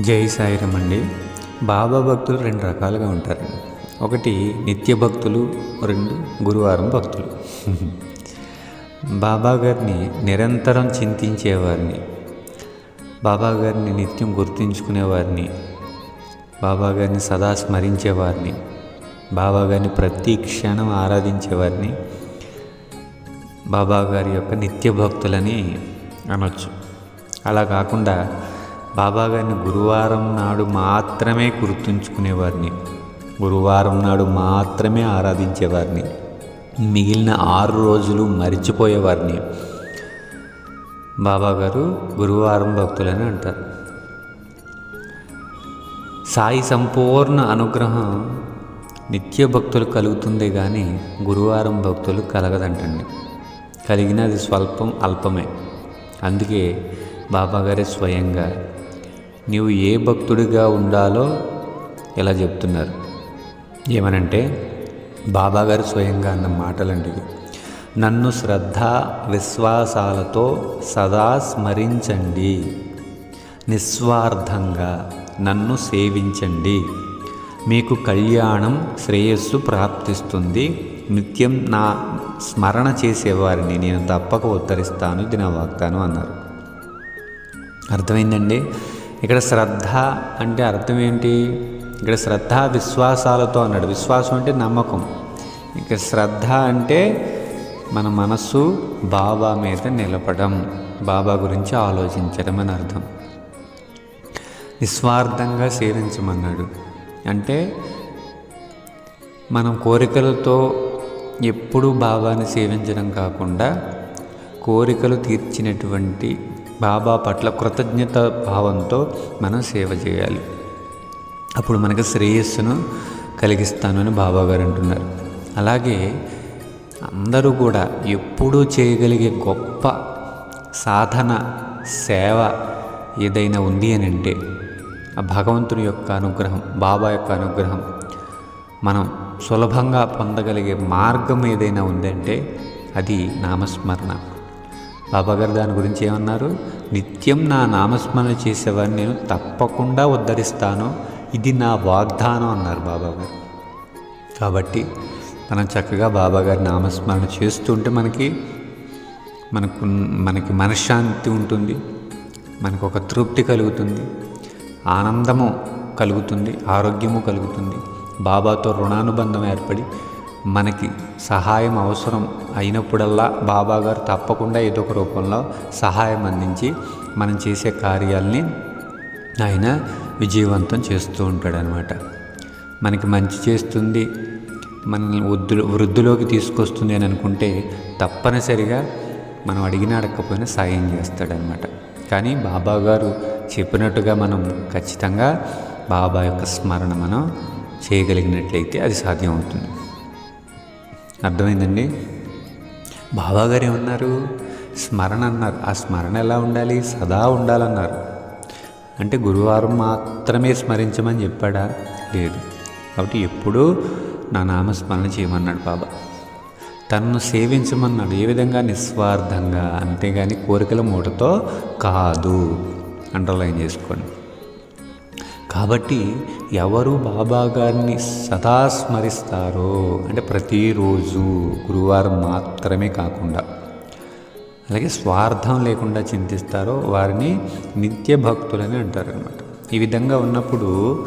జై సాయిరం అండి. బాబా భక్తులు రెండు రకాలుగా ఉంటారండి. ఒకటి నిత్య భక్తులు రెండు గురువారం భక్తులు. బాబా గారిని నిరంతరం చింతించేవారిని. బాబా గారిని నిత్యం గుర్తుంచుకునేవారిని. బాబా గారిని సదా స్మరించేవారిని. బాబా గారిని ప్రతి క్షణం ఆరాధించేవారిని. బాబా గారి యొక్క నిత్య భక్తులని అనొచ్చు. అలా కాకుండా బాబా గారిని గురువారం నాడు మాత్రమే గుర్తుంచుకునేవారిని. గురువారం నాడు మాత్రమే ఆరాధించేవారిని. మిగిలిన ఆరు రోజులు మరిచిపోయేవారిని. బాబా గారు గురువారం భక్తులని అంటారు. సాయి సంపూర్ణ అనుగ్రహం నిత్య భక్తులు కలుగుతుంది కానీ గురువారం భక్తులు కలగదంటండి. కలిగినది స్వల్పం అల్పమే. అందుకే బాబాగారే స్వయంగా నీవు ఏ భక్తుడిగా ఉండాలో ఇలా చెప్తున్నారు. ఏమనంటే బాబాగారు స్వయంగా అన్న మాటలంటివి నన్ను శ్రద్ధ విశ్వాసాలతో సదా స్మరించండి. నిస్వార్థంగా నన్ను సేవించండి. మీకు కళ్యాణం శ్రేయస్సు ప్రాప్తిస్తుంది. నిత్యం నా స్మరణ చేసేవారిని నేను తప్పక ఉత్తరిస్తాను ఇది నా వాగ్దానం అన్నారు. అర్థమైందండి? ఇక్కడ శ్రద్ధ అంటే అర్థం ఏంటి? ఇక్కడ శ్రద్ధ విశ్వాసాలతో అన్నాడు. విశ్వాసం అంటే నమ్మకం. ఇక్కడ శ్రద్ధ అంటే మన మనస్సు బాబా మీద నిలపడం బాబా గురించి ఆలోచించడం అని అర్థం. నిస్వార్థంగా సేవించమన్నాడు. అంటే మనం కోరికలతో ఎప్పుడూ బాబాని సేవించడం కాకుండా కోరికలు తీర్చినటువంటి బాబా పట్ల కృతజ్ఞత భావంతో మనం సేవ చేయాలి. అప్పుడు మనకు శ్రేయస్సును కలిగిస్తాను అని బాబా గారు అంటున్నారు. అలాగే అందరూ కూడా ఎప్పుడూ చేయగలిగే గొప్ప సాధన సేవ ఏదైనా ఉంది అని అంటే ఆ భగవంతుని యొక్క అనుగ్రహం బాబా యొక్క అనుగ్రహం. మనం సులభంగా పొందగలిగే మార్గం ఏదైనా ఉందంటే అది నామస్మరణ. బాబాగారు దాని గురించి ఏమన్నారు? నిత్యం నా నామస్మరణ చేసేవారిని నేను తప్పకుండా ఉద్ధరిస్తాను. ఇది నా వాగ్దానం అన్నారు బాబాగారు. కాబట్టి మనం చక్కగా బాబాగారి నామస్మరణ చేస్తుంటే మనకి మనకు మనకి మనశ్శాంతి ఉంటుంది. మనకు ఒక తృప్తి కలుగుతుంది. ఆనందము కలుగుతుంది. ఆరోగ్యము కలుగుతుంది. బాబాతో రుణానుబంధం ఏర్పడి మనకి సహాయం అవసరం అయినప్పుడల్లా బాబా గారు తప్పకుండా ఏదో ఒక రూపంలో సహాయం అందించి మనం చేసే కార్యాలని ఆయన విజయవంతం చేస్తూ ఉంటాడనమాట. మనకి మంచి చేస్తుంది మనల్ని వృద్ధులు వృద్ధిలోకి తీసుకొస్తుంది అని అనుకుంటే తప్పనిసరిగా మనం అడిగిన అడగకపోయినా సాయం చేస్తాడనమాట. కానీ బాబా గారు చెప్పినట్టుగా మనం ఖచ్చితంగా బాబా యొక్క స్మరణ మనం చేయగలిగినట్లయితే అది సాధ్యం అవుతుంది. అర్థమైందండి? బాబాగారు ఏమన్నారు? స్మరణ అన్నారు. ఆ స్మరణ ఎలా ఉండాలి? సదా ఉండాలన్నారు. అంటే గురువారం మాత్రమే స్మరించమని చెప్పాడా? లేదు. కాబట్టి ఎప్పుడూ నా నామస్మరణ చేయమన్నాడు బాబా. తనను సేవించమన్నాడు. ఏ విధంగా? నిస్వార్థంగా. అంతేగాని కోరికల మూటతో కాదు. అండర్లైన్ చేసుకోండి. కాబట్టి ఎవరు బాబా గారిని సదా స్మరిస్తారో అంటే ప్రతిరోజు గురువారం మాత్రమే కాకుండా అలాగే స్వార్థం లేకుండా చింతిస్తారో వారిని నిత్య భక్తులని అంటారు అనమాట ఈ విధంగా ఉన్నప్పుడు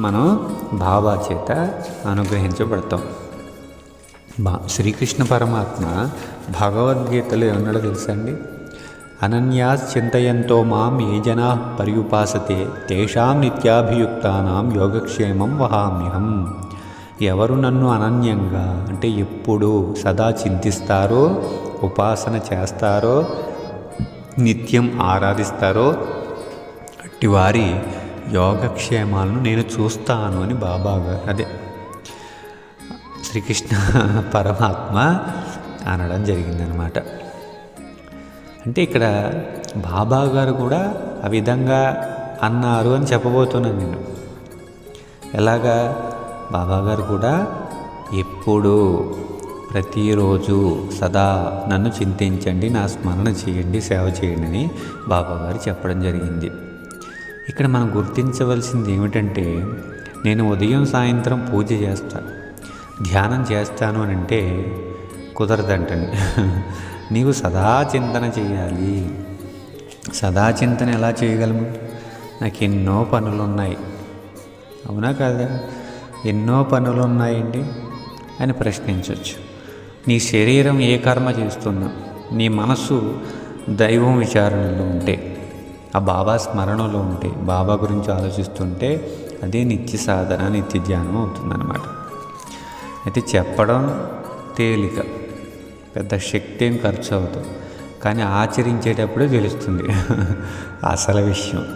మనం బాబా చేత అనుగ్రహించబడతాం. బా శ్రీకృష్ణ పరమాత్మ భగవద్గీతలో ఏమన్నాడో తెలుసా అనన్యాశ్చింతయంతో అనన్యా చింతయంతో మాం ఏ జనా పర్యుపాసతే తేషాం నిత్యాభియుక్తానాం యోగక్షేమం వహామ్యహం. ఎవరు నన్ను అనన్యంగా అంటే ఎప్పుడు సదా చింతిస్తారో ఉపాసన చేస్తారో నిత్యం ఆరాధిస్తారో అట్టి వారి యోగక్షేమాలను నేను చూస్తాను అని బాబాగా అదే శ్రీకృష్ణ పరమాత్మ అనడం జరిగిందనమాట అంటే ఇక్కడ బాబా గారు కూడా ఆ విధంగా అన్నారు అని చెప్పబోతున్నాను నేను. ఎలాగా? బాబా గారు కూడా ఎప్పుడు ప్రతిరోజు సదా నన్ను చింతించండి నా స్మరణ చేయండి సేవ చేయండి అని బాబాగారు చెప్పడం జరిగింది. ఇక్కడ మనం గుర్తించవలసింది ఏమిటంటే నేను ఉదయం సాయంత్రం పూజ చేస్తాను ధ్యానం చేస్తాను అని అంటే కుదరదంటండి. నీవు సదా చింతన చేయాలి. సదా చింతన ఎలా చేయగలము? నాకు ఎన్నో పనులు ఉన్నాయి అవునా కదా? ఎన్నో పనులు ఉన్నాయండి అని ప్రశ్నించవచ్చు నీ శరీరం ఏ కర్మ చేస్తున్నా నీ మనసు దైవం విచారణలో ఉంటే ఆ బాబా స్మరణలో ఉంటే బాబా గురించి ఆలోచిస్తుంటే అదే నిత్య సాధన నిత్య ధ్యానం అవుతుందన్నమాట. అయితే చెప్పడం తేలిక. పెద్ద శక్తి ఏం ఖర్చు అవుతుంది కానీ ఆచరించేటప్పుడే తెలుస్తుంది. అసలు విషయం.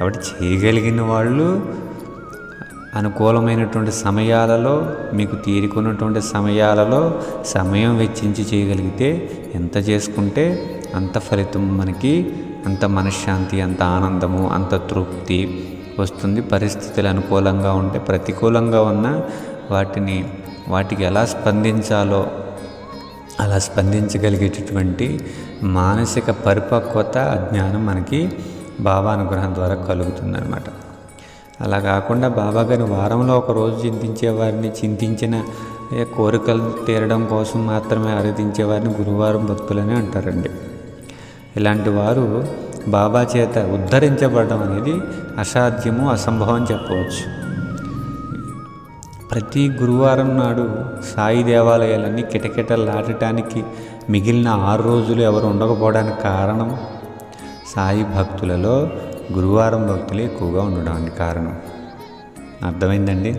కాబట్టి చేయగలిగిన వాళ్ళు అనుకూలమైనటువంటి సమయాలలో మీకు తీరుకున్నటువంటి సమయాలలో సమయం వెచ్చించి చేయగలిగితే ఎంత చేసుకుంటే అంత ఫలితం మనకి అంత మనశ్శాంతి అంత ఆనందము అంత తృప్తి వస్తుంది. పరిస్థితులు అనుకూలంగా ఉంటే ప్రతికూలంగా ఉన్న వాటిని వాటికి ఎలా స్పందించాలో అలా స్పందించగలిగేటటువంటి మానసిక పరిపక్వత జ్ఞానం మనకి బాబా అనుగ్రహం ద్వారా కలుగుతుందన్నమాట. అలా కాకుండా బాబా గారి వారంలో ఒక రోజు చింతించే వారిని చింతించిన కోరికలు తీరడం కోసం మాత్రమే ఆరాధించే వారిని గురువారం భక్తులని అంటారండి. ఇలాంటి వారు బాబా చేత ఉద్ధరించబడడం అనేది అసాధ్యము అసంభవం చెప్పవచ్చు. ప్రతి గురువారం నాడు సాయి దేవాలయాలన్నీ కిటకిటలాడటానికి మిగిలిన ఆరు రోజులు ఎవరు ఉండకపోవడానికి కారణం? సాయి భక్తులలో గురువారం భక్తులు ఎక్కువగా ఉండడానికి కారణం. అర్థమైందండి?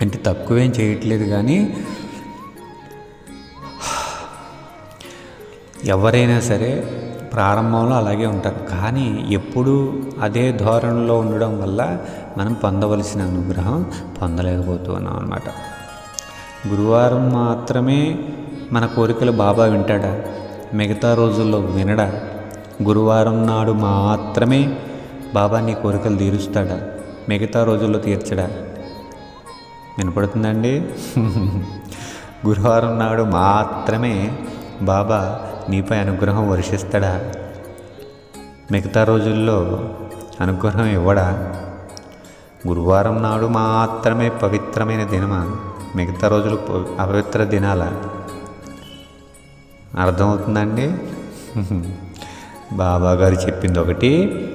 అంటే తక్కువేం చేయట్లేదు కానీ ఎవరైనా సరే ప్రారంభంలో అలాగే ఉంటారు. కానీ ఎప్పుడూ అదే ధోరణిలో ఉండడం వల్ల మనం పొందవలసిన అనుగ్రహం పొందలేకపోతున్నాం అనమాట గురువారం మాత్రమే మన కోరికలు బాబా వింటాడా? మిగతా రోజుల్లో వినడా? గురువారం నాడు మాత్రమే బాబా నీ కోరికలు తీరుస్తాడా? మిగతా రోజుల్లో తీర్చడా? వినపడుతుందండి? గురువారం నాడు మాత్రమే బాబా నీపై అనుగ్రహం వర్షిస్తాడా? మిగతా రోజుల్లో అనుగ్రహం ఇవ్వడా? గురువారం నాడు మాత్రమే పవిత్రమైన దినమా? మిగతా రోజులు అపవిత్ర దినాల? అర్థమవుతుందండి? బాబా గారు చెప్పింది ఒకటి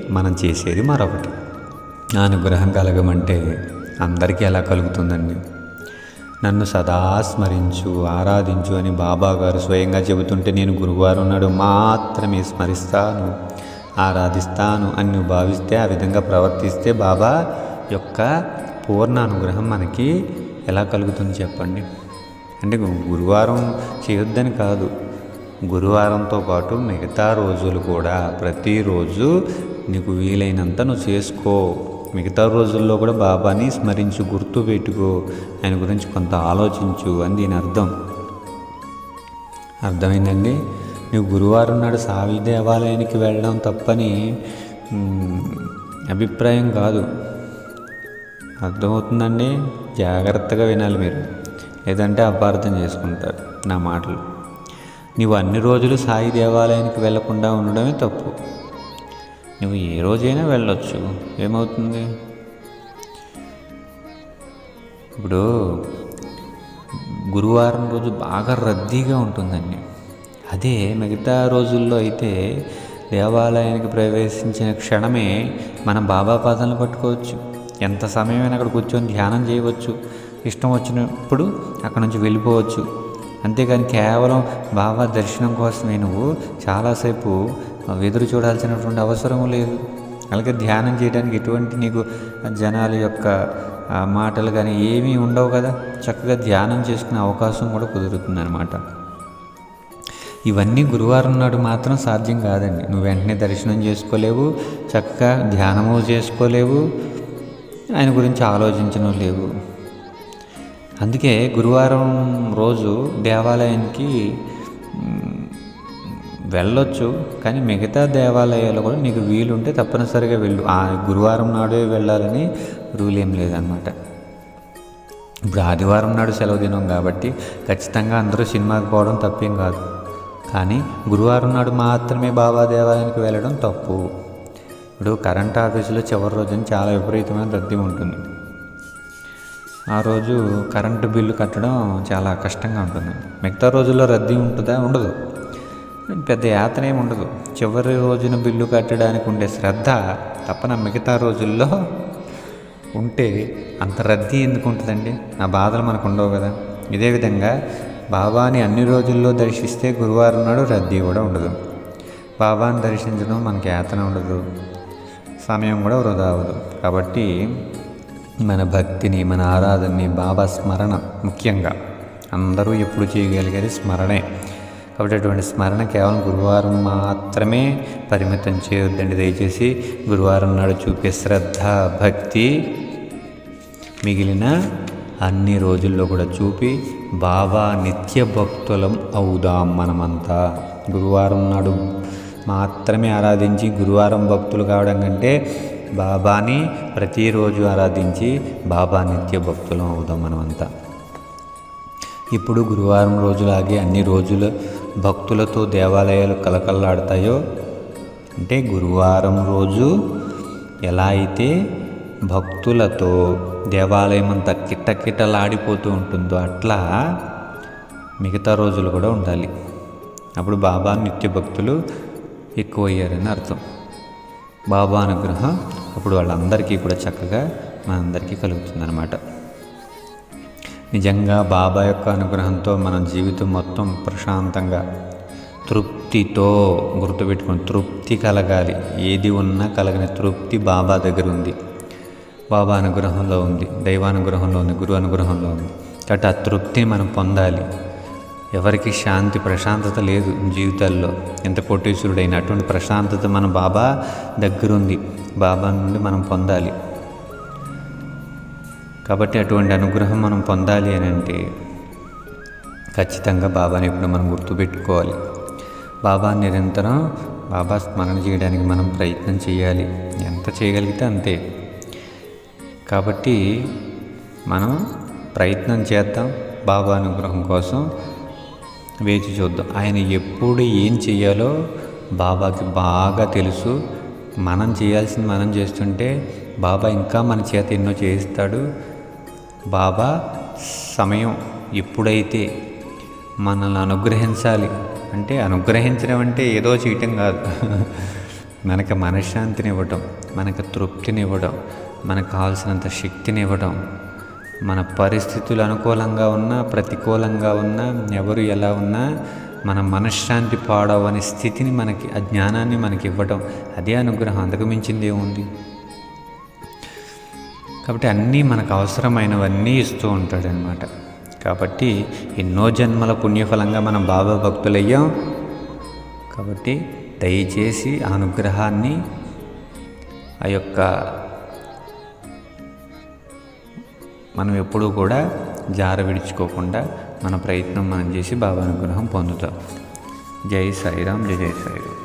మనం చేసేది మరొకటి. అనుగ్రహం కలగమంటే అందరికీ ఎలా కలుగుతుందండి? నన్ను సదా స్మరించు ఆరాధించు అని బాబా గారు స్వయంగా చెబుతుంటే నేను గురువారం నాడు మాత్రమే స్మరిస్తాను ఆరాధిస్తాను అని నువ్వు భావిస్తే ఆ విధంగా ప్రవర్తిస్తే బాబా యొక్క పూర్ణ అనుగ్రహం మనకి ఎలా కలుగుతుంది చెప్పండి. అంటే గురువారం చేయొద్దని కాదు గురువారంతో పాటు మిగతా రోజులు కూడా ప్రతిరోజు నీకు వీలైనంత నువ్వు చేసుకో. మిగతా రోజుల్లో కూడా బాబాని స్మరించు గుర్తు పెట్టుకో. ఆయన గురించి కొంత ఆలోచించు అని దీని అర్థం. అర్థమైందండి? నువ్వు గురువారం నాడు సావి దేవాలయానికి వెళ్ళడం తప్పని అభిప్రాయం కాదు. అర్థమవుతుందండి? జాగ్రత్తగా వినాలి మీరు. లేదంటే అపార్థం చేసుకుంటారు నా మాటలు. నీవు అన్ని రోజులు సాయి దేవాలయానికి వెళ్ళకుండా ఉండడమే తప్పు. నువ్వు ఏ రోజైనా వెళ్ళొచ్చు. ఏమవుతుంది? ఇప్పుడు గురువారం రోజు బాగా రద్దీగా ఉంటుందండి. అదే మిగతా రోజుల్లో అయితే దేవాలయానికి ప్రవేశించిన క్షణమే మనం బాబా పాదాలను పట్టుకోవచ్చు. ఎంత సమయమైనా అక్కడ కూర్చొని ధ్యానం చేయవచ్చు. ఇష్టం వచ్చినప్పుడు అక్కడ నుంచి వెళ్ళిపోవచ్చు. అంతేకాని కేవలం బాబా దర్శనం కోసమే నువ్వు చాలాసేపు ఎదురు చూడాల్సినటువంటి అవసరం లేదు. అలాగే ధ్యానం చేయడానికి ఎటువంటి నీకు జనాల యొక్క మాటలు కానీ ఏమీ ఉండవు కదా. చక్కగా ధ్యానం చేసుకునే అవకాశం కూడా కుదురుతుంది అనమాట ఇవన్నీ గురువారం నాడు మాత్రం సాధ్యం కాదండి. నువ్వు వెంటనే దర్శనం చేసుకోలేవు చక్కగా ధ్యానము చేసుకోలేవు ఆయన గురించి ఆలోచించడం లేవు. అందుకే గురువారం రోజు దేవాలయానికి వెళ్ళొచ్చు కానీ మిగతా దేవాలయాలు కూడా నీకు వీలుంటే తప్పనిసరిగా వెళ్ళు. ఆ గురువారం నాడే వెళ్ళాలని రూల్ ఏం లేదనమాట ఇప్పుడు ఆదివారం నాడు సెలవు దినం కాబట్టి ఖచ్చితంగా అందరూ సినిమాకి పోవడం తప్పేం కాదు. కానీ గురువారం నాడు మాత్రమే బాబా దేవాలయానికి వెళ్ళడం తప్పు. ఇప్పుడు కరెంట్ ఆఫీసులో చివరి రోజున చాలా విపరీతమైన రద్దీ ఉంటుంది. ఆ రోజు కరెంటు బిల్లు కట్టడం చాలా కష్టంగా ఉంటుంది. మిగతా రోజుల్లో రద్దీ ఉంటుందా? ఉండదు. పెద్ద యాతన ఏమి ఉండదు. చివరి రోజున బిల్లు కట్టడానికి ఉండే శ్రద్ధ తప్పన మిగతా రోజుల్లో ఉంటే అంత రద్దీ ఎందుకు ఉంటుందండి? ఆ బాధలు మనకు ఉండవు కదా. ఇదే విధంగా బాబాని అన్ని రోజుల్లో దర్శిస్తే గురువారం నాడు రద్దీ కూడా ఉండదు. బాబాని దర్శించడం మనకి యాతన ఉండదు. సమయం కూడా వృధా అవ్వదు. కాబట్టి మన భక్తిని మన ఆరాధనని బాబా స్మరణ ముఖ్యంగా అందరూ ఎప్పుడు చేయగలిగేది స్మరణే. కాబట్టి అటువంటి స్మరణ కేవలం గురువారం మాత్రమే పరిమితం చేయొద్దండి. దయచేసి గురువారం నాడు చూపే శ్రద్ధ భక్తి మిగిలిన అన్ని రోజుల్లో కూడా చూపి బాబా నిత్య భక్తులం అవుదాం మనమంతా. గురువారం నాడు మాత్రమే ఆరాధించి గురువారం భక్తులు కావడం కంటే బాబాని ప్రతిరోజు ఆరాధించి బాబా నిత్య భక్తులం అవుదాం మనమంతా. ఇప్పుడు గురువారం రోజులాగే అన్ని రోజులు భక్తులతో దేవాలయాలు కలకల్లాడతాయో అంటే గురువారం రోజు ఎలా అయితే భక్తులతో దేవాలయం అంతా కిట్టకిట్టలాడిపోతూ ఉంటుందో అట్లా మిగతా రోజులు కూడా ఉండాలి. అప్పుడు బాబా నిత్య భక్తులు ఎక్కువయ్యారని అర్థం. బాబా అనుగ్రహం అప్పుడు వాళ్ళందరికీ కూడా చక్కగా మనందరికీ కలుగుతుందన్నమాట. నిజంగా బాబా యొక్క అనుగ్రహంతో మన జీవితం మొత్తం ప్రశాంతంగా తృప్తితో గుర్తుపెట్టుకుని తృప్తి కలగాలి. ఏది ఉన్నా కలగని తృప్తి బాబా దగ్గర ఉంది. బాబా అనుగ్రహంలో ఉంది దైవానుగ్రహంలో ఉంది గురు అనుగ్రహంలో ఉంది. కాబట్టి ఆ తృప్తిని మనం పొందాలి. ఎవరికి శాంతి ప్రశాంతత లేదు జీవితాల్లో. ఎంత కోటీశ్వరుడైన అటువంటి ప్రశాంతత మన బాబా దగ్గరుంది బాబా నుండి మనం పొందాలి. కాబట్టి అటువంటి అనుగ్రహం మనం పొందాలి అని అంటే ఖచ్చితంగా బాబాని ఇప్పుడు మనం గుర్తుపెట్టుకోవాలి. బాబా నిరంతరం బాబా స్మరణ చేయడానికి మనం ప్రయత్నం చేయాలి. ఎంత చేయగలిగితే అంతే. కాబట్టి మనం ప్రయత్నం చేద్దాం బాబా అనుగ్రహం కోసం. వేచి చూద్దాం. ఆయన ఎప్పుడు ఏం చేయాలో బాబాకి బాగా తెలుసు. మనం చేయాల్సింది మనం చేస్తుంటే బాబా ఇంకా మన చేత ఎన్నో చేయిస్తాడు. బాబా సమయం ఎప్పుడైతే మనల్ని అనుగ్రహించాలి అంటే అనుగ్రహించడం అంటే ఏదో చేయటం కాదు. మనకు మనశ్శాంతినివ్వడం మనకు తృప్తినివ్వడం మనకు కావాల్సినంత శక్తినివ్వడం మన పరిస్థితులు అనుకూలంగా ఉన్నా ప్రతికూలంగా ఉన్నా ఎవరు ఎలా ఉన్నా మన మనశ్శాంతి పాడవని స్థితిని మనకి ఆ జ్ఞానాన్ని మనకి ఇవ్వడం అదే అనుగ్రహం. అంతకు మించింది ఏముంది? కాబట్టి అన్నీ మనకు అవసరమైనవన్నీ ఇస్తూ ఉంటాడనమాట కాబట్టి ఎన్నో జన్మల పుణ్యఫలంగా మనం బాబా భక్తులయ్యాం కాబట్టి దయచేసి ఆ అనుగ్రహాన్ని ఆ యొక్క మనం ఎప్పుడూ కూడా జార విడుచుకోకుండా మన ప్రయత్నం మనం చేసి బాబా అనుగ్రహం పొందుతాం. జై సాయిరాం జై జై సాయిరాం